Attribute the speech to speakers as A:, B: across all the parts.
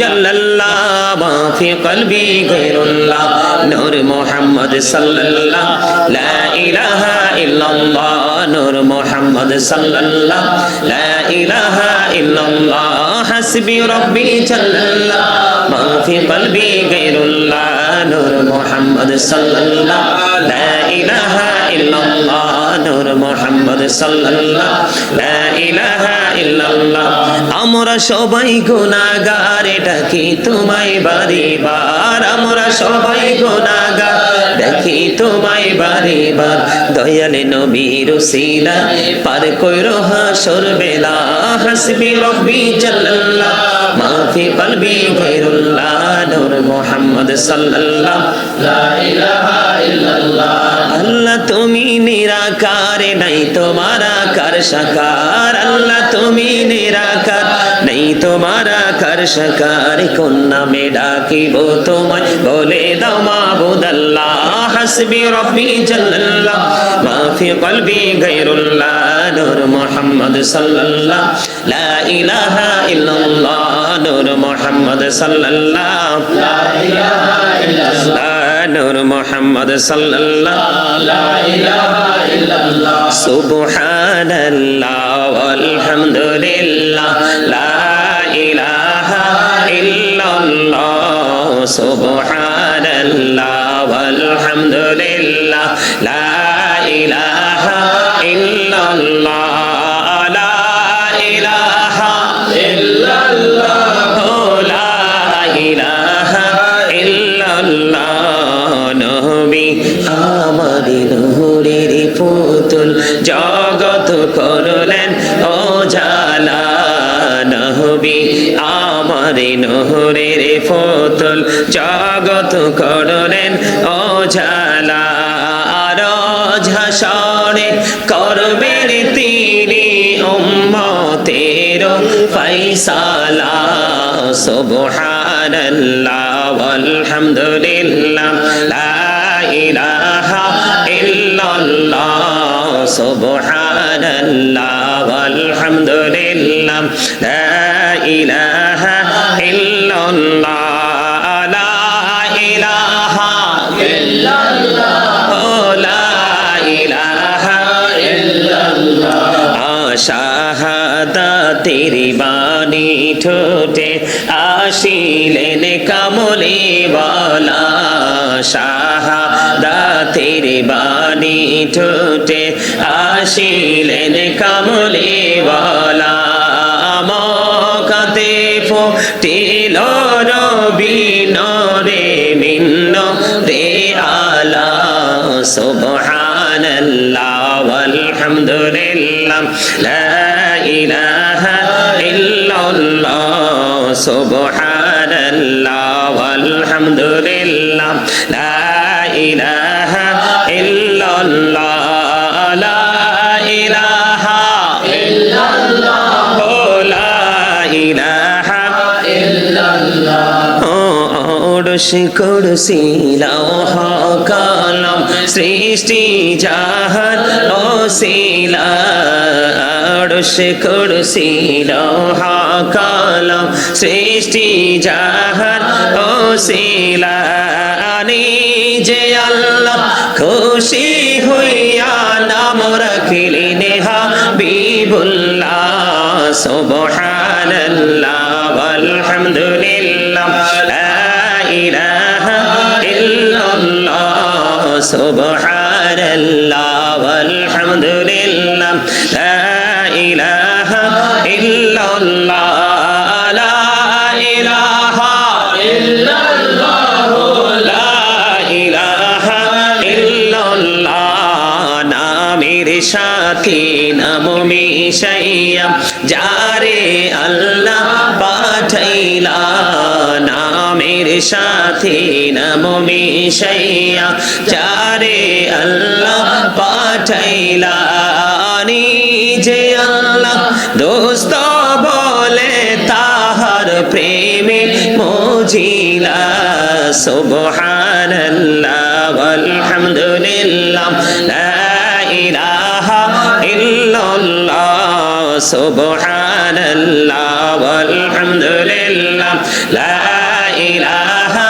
A: জাল্লাল্লাহ মা ফি কলবি গায়রুল্লাহ নূর মুহাম্মদ ইলাহা আমরা সবাই গুনাহগার ডাকি তোমায় বারে বার আমরা সবাই গুনাহগার ডাকি তোমায় বারে বার দয়ালে নবীর উসিলা পার কইরো হাসর বেলা, হাসবি রব্বি জাল্লাল্লাহ মা ফি কলবি গায়রুল্লাহ, নূর মুহাম্মদ সাল্লাল্লাহ। লা ইলাহা ইল্লাল্লাহ আল্লাহ তুমি নিরাকার নাই তোমার আকার সাকার। আল্লাহ তুমি নিরাকার নেই তোমার আকার সাকার। কোন নামে ডাকিব তোমায়? বলে দাও মাবুদ আল্লাহ হাসবি রব্বি জাল্লাল্লাহ মা ফি কলবি গায়রুল্লাহ, নূর মুহাম্মদ সাল্লাল্লাহ, লা ইলাহা ইল্লাল্লাহ, নূর মুহাম্মদ সাল্লাল্লাহ, লা ইলাহা ইল্লাল্লাহ। নূর মুহাম্মদ সাল্লাল্লাহ লা ইলাহা ইল্লাল্লাহ সুবহানাল্লাহ ওয়ালহামদুলিল্লাহ লা ইলাহা ইল্লাল্লাহ সুবহানাল্লাহ ওয়ালহামদুলিল্লাহ লা ইলাহা ইল্লাল্লাহ করলেন ও জালা নবী, আমার নূরের পুতুল জগত করলেন ও জালা ঝাসনে করবেন তিনি উম্মতের ফৈসালা সুবহানাল্লাহ, ওয়ালহামদুলিল্লাহ, লা ইলাহা ইল্লাল্লাহ। সুবহানাল্লাহ ওয়ালহামদুলিল্লাহ লা ইলাহা ইল্লাল্লাহ শাহাদাতের বাণী ঠোঁটে আসিলেন কামলে বলা। শাহাদাতের বাণী ঠোঁটে আসিলেন কামলে বলা মকাতে ফোটিল রবিন রে মিন্ন রে আলা, সুবহানাল্লাহ, আলহামদুলিল্লাহ সুবহানাল্লাহ, আলহামদুলিল্লাহ। illallah la ilaha illallah la ilaha illallah oh la ilaha illallah oh odoshi kudusi lauha সৃষ্টি জাহান ওসিলা ওড়স করছি লৌহ কলম সৃষ্টি জাহান ওসিলা যে আল্লাহ খুশি হইয়া নাম রাখিলেন হাবিবুল্লাহ সুবহানাল্লাহ walhamdulillah سبحان الله والحمد لله. لا إله সাথে নাম মিশাইয়া যারে আল্লাহ পাঠাইলা নিজে আল্লাহ। দোস্ত বলে তাহার প্রেমে মজিলা, সুবহানাল্লাহ, আলহামদুলিল্লাহ, লা ইলাহা ওয়ালহামদুলিল্লাহ লা ইলাহা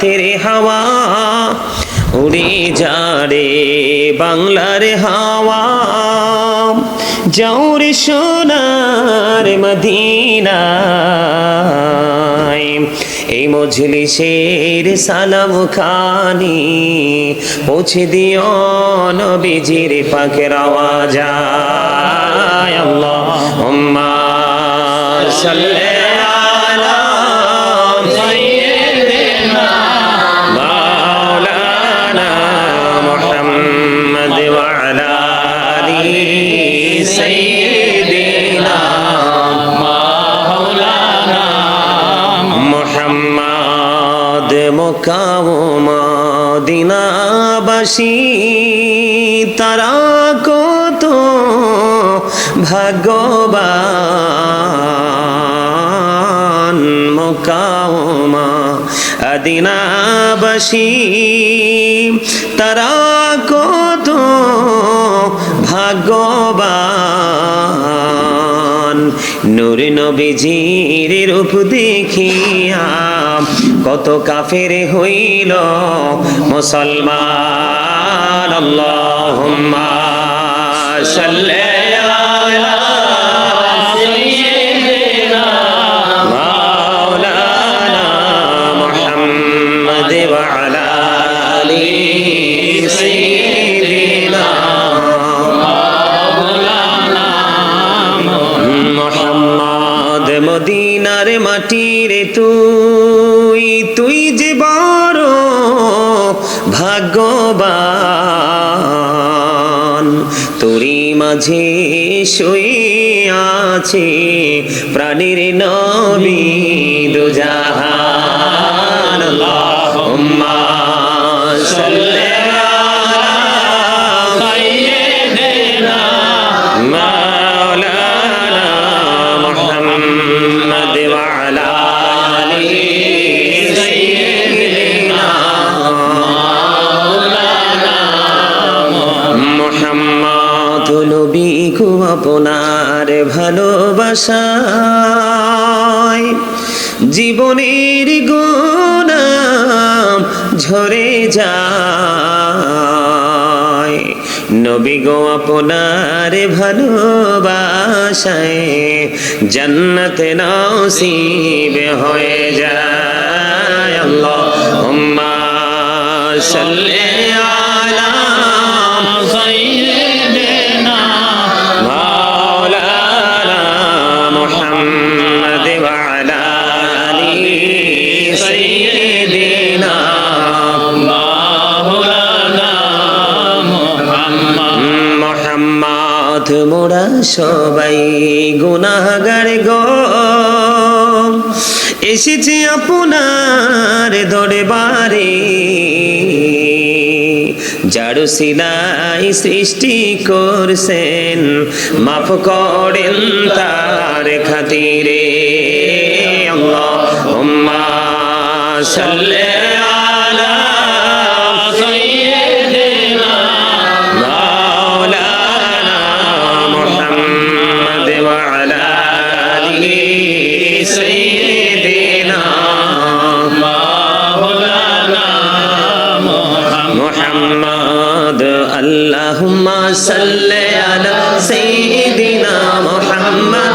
A: রাতের হাওয়া, উড়ি যারে বাংলার হাওয়া। যাওরে সোনার মদিনায়, এই মজলিসের সালাম খানি পৌঁছে দিও নবীজির পাকের আওয়াজ। আল্লাহ সাল্লি মদিনাবাসী তারা কত ভাগ্যবান। মোকামা আদিনাবাসী তারা কত ভাগ্যবান। নূর নবীজির রূপ দেখিয়া কত কাফের হইল মুসলমান আল্লাহুম্মা সাল্লি মদিনার মাটির তুই তুই যে বড় ভাগ্যবান তোরি মাঝে শুয়ে আছে প্রাণীর নবী দুজাহান। আল্লাহুম্মা ভালোবাসায় জীবনের গুণাম ঝরে যায়। নবী গো আপনার ভালোবাসায় জন্নত নসিব হয়ে যায় আল্লাহুম্মা সাল্লি আলা সবাই গুনাহগার গো। এসেছি আপনার দরবারে। যারু সিলাই সৃষ্টি করছেন, মাফ করেন তার খাতিরে। আল্লাহুম্মা صل على سيدنا مولانا محمد وعلى آله سيدنا مولانا محمد. اللهم صل على سيدنا محمد.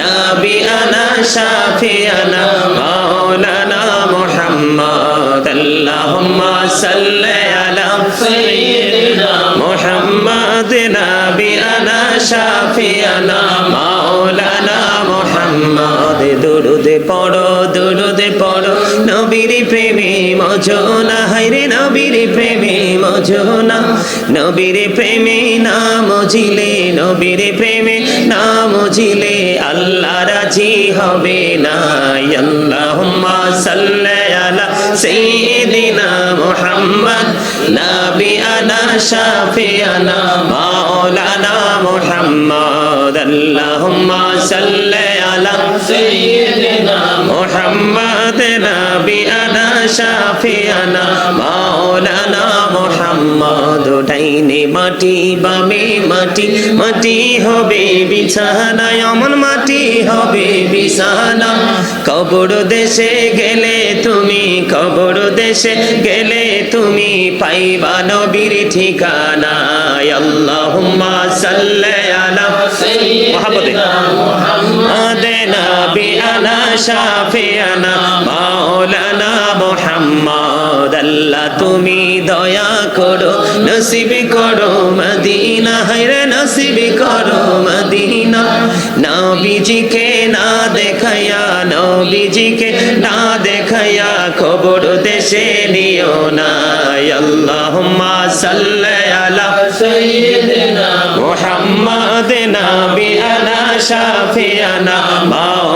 A: نبينا شافينا مولانا محمد اللهم صل على سيدنا محمد نبينا شافينا مولانا محمد দুরুদ পড়ো দুরুদ পড়ো নবীর প্রেমে মজনা হাইরে নবীর প্রেমে মজনা নবীর প্রেমে না মজিলে নবীর প্রেমে না মজিলে আল্লাহ রাজি হবে না আল্লাহুম্মা সাল্লি আলা সাইয়্যিদিনা মুহাম্মদ নাবিয়ানা শাফিয়ানা মাওলানা মুহাম্মদ আল্লাহুম্মা সাল্লি আলা সাইয়্যিদিনা মুহাম্মদ নাবিয়ানা শাফিয়ানা, মাওলানা মুহাম্মদ, ডাইনে মাটি, বামে মাটি মাটি হবে বিছানা এমন মাটি হবে বিছানা। কবর দেশে গেলে তুমি, কবর দেশে গেলে তুমি পাইবা নবীর ঠিকানা আল্লাহুম্মা সাল্লি আলা সাইয়্যিদিনা নাবিয়ানা শাফিয়ানা মাওলানা মুহাম্মদ, আল্লাহ তুমি দয়া করো, নসিব করো মদিনা, হায়রে নসিব করো মদিনা। নবীজিকে না দেখায়া নবীজিকে না দেখায়া খবর দেশে নিও না আল্লাহুম্মা সাল্লি আলা সাইয়্যিদিনা মুহাম্মদ নাবিয়ানা শাফিয়ানা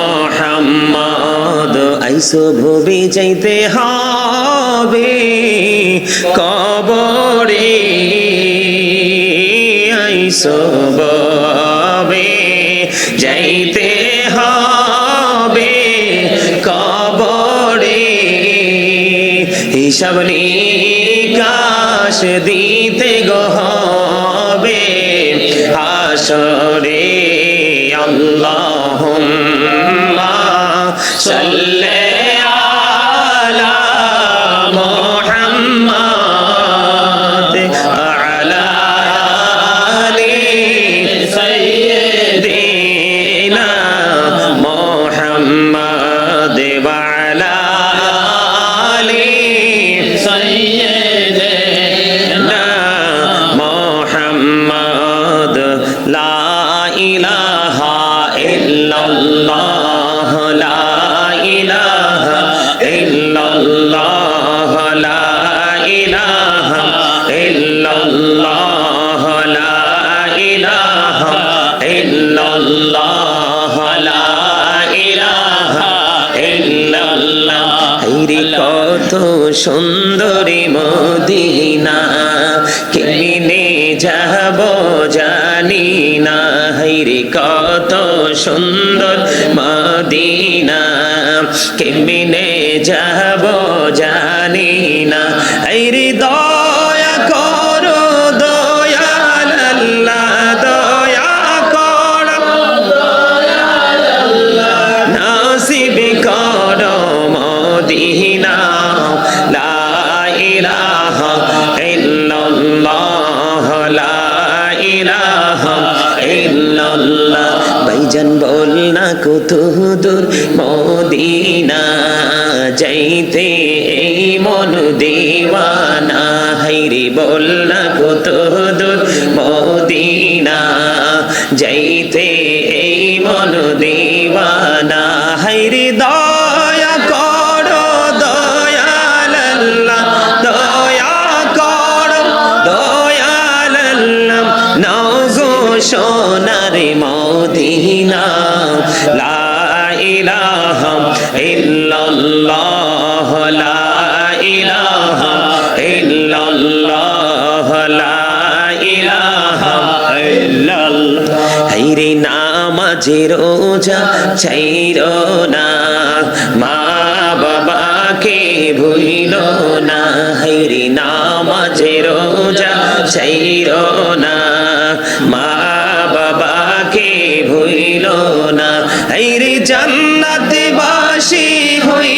A: মুহাম্মাদ আইসুভবি যাইতে হবে। কবরে আইসুভবে যাইতে হবে কবরে। হিসাব নিকাশ দিতে গহবে হাসরে। আল্লাহুম্মা সাল্লি হাইরে কত সুন্দরী মদিনা কেমিনে যাব জানি না। হাইরে কত সুন্দর মদিনা কেমিনে যাব জানি না। হাইরে দয়া দূর মদিনা, যাইতে এই মন দেওয়ানা, হাইরে বল না কত দূর মদিনা, যাইতে এই মন দেওয়ানা, হাইরে দয়া ইল্লাল্লাহ, লা ইলাহা ইল্লাল্লাহ, লা ইলাহা ইল্লাল্লাহ। হাইরে নামাজে রোজা চাইরো না, মা বাবাকে ভুইল না। হাইরে নামাজে রোজা চাইরো না, মা বাবাকে ভুইল না। হাইরে জান্নাতে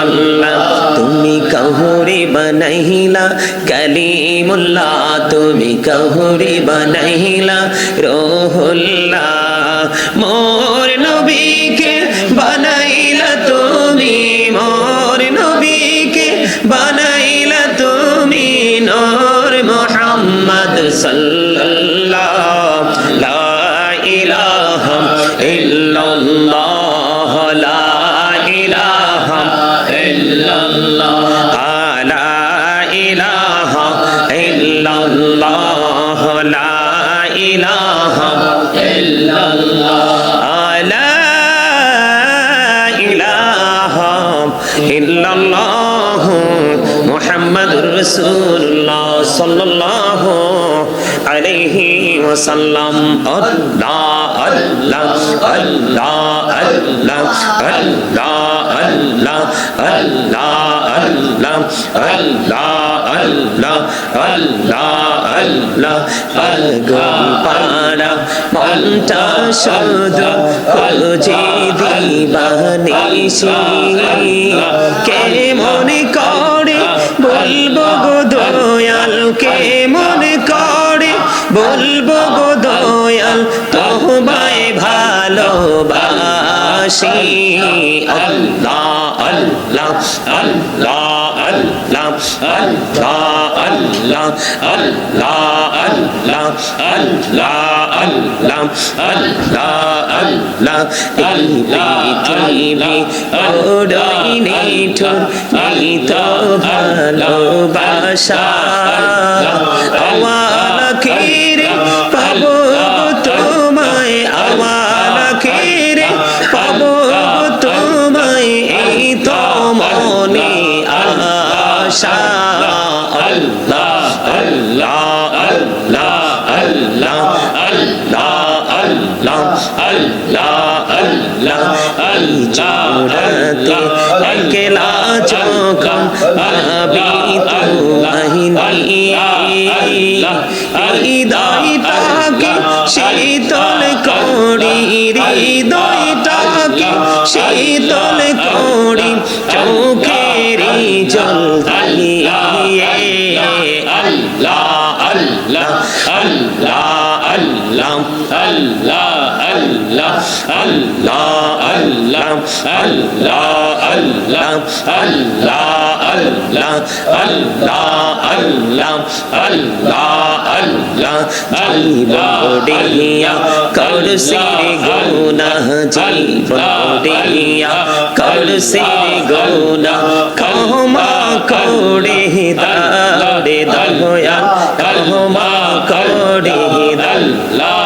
A: ইল্লাল্লাহ তুমি কহুরি বানাইলা, কলিমুল্লাহ তুমি কহুরি বানাইলা, রোহুল্লাহ মোর নবীকে বানাইলা তুমি, মোর নবীকে বানাইলা তুমি, নূর মুহাম্মদ সাল্লাল্লাহ, লা ইলাহা ইল্লাল্লাহ। মুহাম্মাদুর রাসূলুল্লাহ সাল্লাল্লাহু আলাইহি ওয়াসাল্লাম। আল্লাহ আল্লাহ আল্লাহ আল্লাহ আল্লাহ আল্লাহ আল্লাহ আল্লাহ আল্লাহ আল্লাহ আল্লাহ আল্লাহ আগুন পাড়া মনটা শুধু খুঁজে দিবানিসি ভালোবাসি আল্লাহ আল্লাহ আল্লাহ আল্লাহ আল্লাহ আল্লাহ আল্লাহ আল্লাহ আল্লাহ আল্লাহ আল্লাহ আল্লাহ এই পৃথিবী ওড়াই নিঠুর এই তো ভালোবাসা আমার আল্লাহ আল্লাহ আল্লাহ আল্লাহ আল্লাহ আল্লাহ আল্লাহ আল্লাহ আল্লাহ তোমাহিনী হৃদয়টাকে শীতল করি হৃদয়টাকে শীতল করি আল্লাহ আল্লাহ আল্লাহ আল্লাহ আল্লাহ আল্লাহ আল্লাহ আল্লাহ আল্লাহ আল্লাহ আল্লাহ আল্লাহ জীবডিয়া করসির গুনাহ জীবডিয়া করসির গুনাহ ক্ষমা করে দারে দয়া ক্ষমা করে আল্লাহ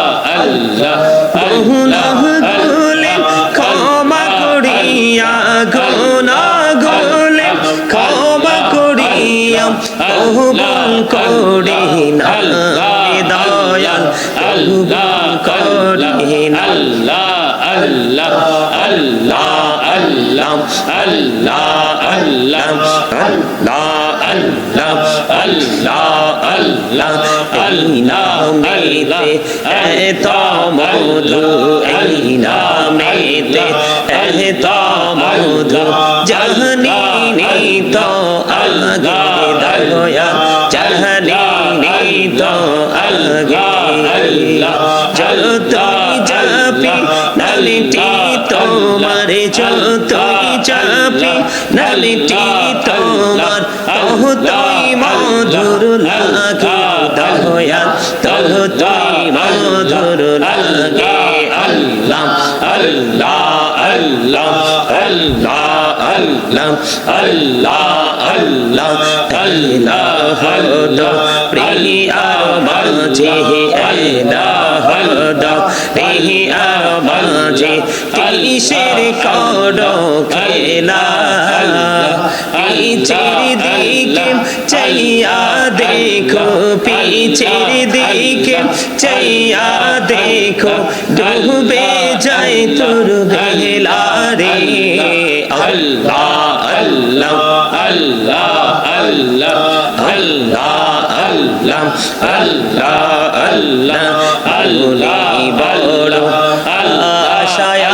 A: আল্লাহ ভুলে ক্ষমা করিয়া গোনা গোলে ক্ষমা করিয়া অহবন করিন দয়াল আল্লাহ করিন আল্লাহ আল্লাহ আল্লাহ আল্লাহ আল্লাহ আল্লাহ আল্লাহ अल्लाह अल्लाह अल्लाह तो अलगा तो जहनी नहीं तो अलगा अल्लाह जलता जलपी नलिटी তোমার যতই চাপি নালিটি তোমার তহতই মধুর লাগে দয়া তহতই মধুর লাগে আল্লাহ আল্লাহ আল্লাহ আল্লাহ আল্লাহ আল্লাহ আল্লাহ আল্লাহ হলো প্রিয়ার মাঝে আল্লাহ হলো প্রিয়ার মাঝে কিসের করো খেলা। পিছের দিকে চাইয়া দেখো পিছের দিকে চাইয়া দেখো ডুবে যায় তোর বেলা রে আল্লাহ আল্লাহ আল্লাহ আল্লাহ আল্লাহ আল্লাহ আল্লাহ আল্লাহ আল্লাহ বড় আশায়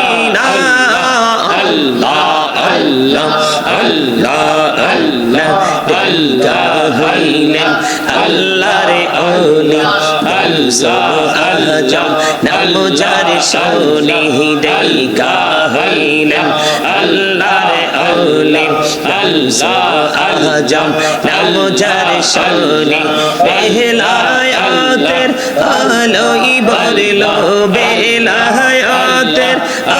A: আল্লাহ আল্লাহ আল্লাহ ইলাহাইলা আল্লাহ রে আল্লাহ আল্লাহ আল্লাহ নাম যার শানে দেগা হাইলা আল্লাহ রসুলিম আল্লাহ আজম নামজা রসুলিম বেহলায়াতের আলোই বলল, বেলায়াতের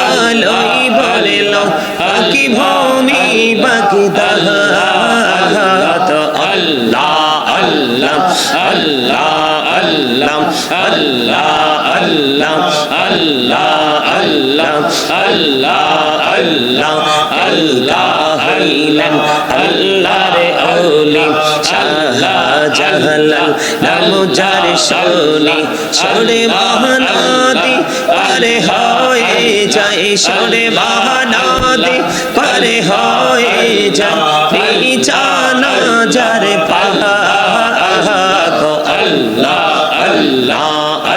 A: আলোই বলল আকি ভূমি বাকি তাহাত আল্লাহ। আল্লাহ আল্লাহ আল্লাহ আল্লাহ আল্লাহ আল্লাহ আল্লাহ আল্লাহ আল্লাহ আল্লাহ আল্লাহ হইলেন আল্লাহ রে ওলি শাহজালাল নাম যার শোনি শোনে মহানদী পারে হয়ে যায় শোনে মহানদী পারে হয়ে যায়, নিচানা যার পাহা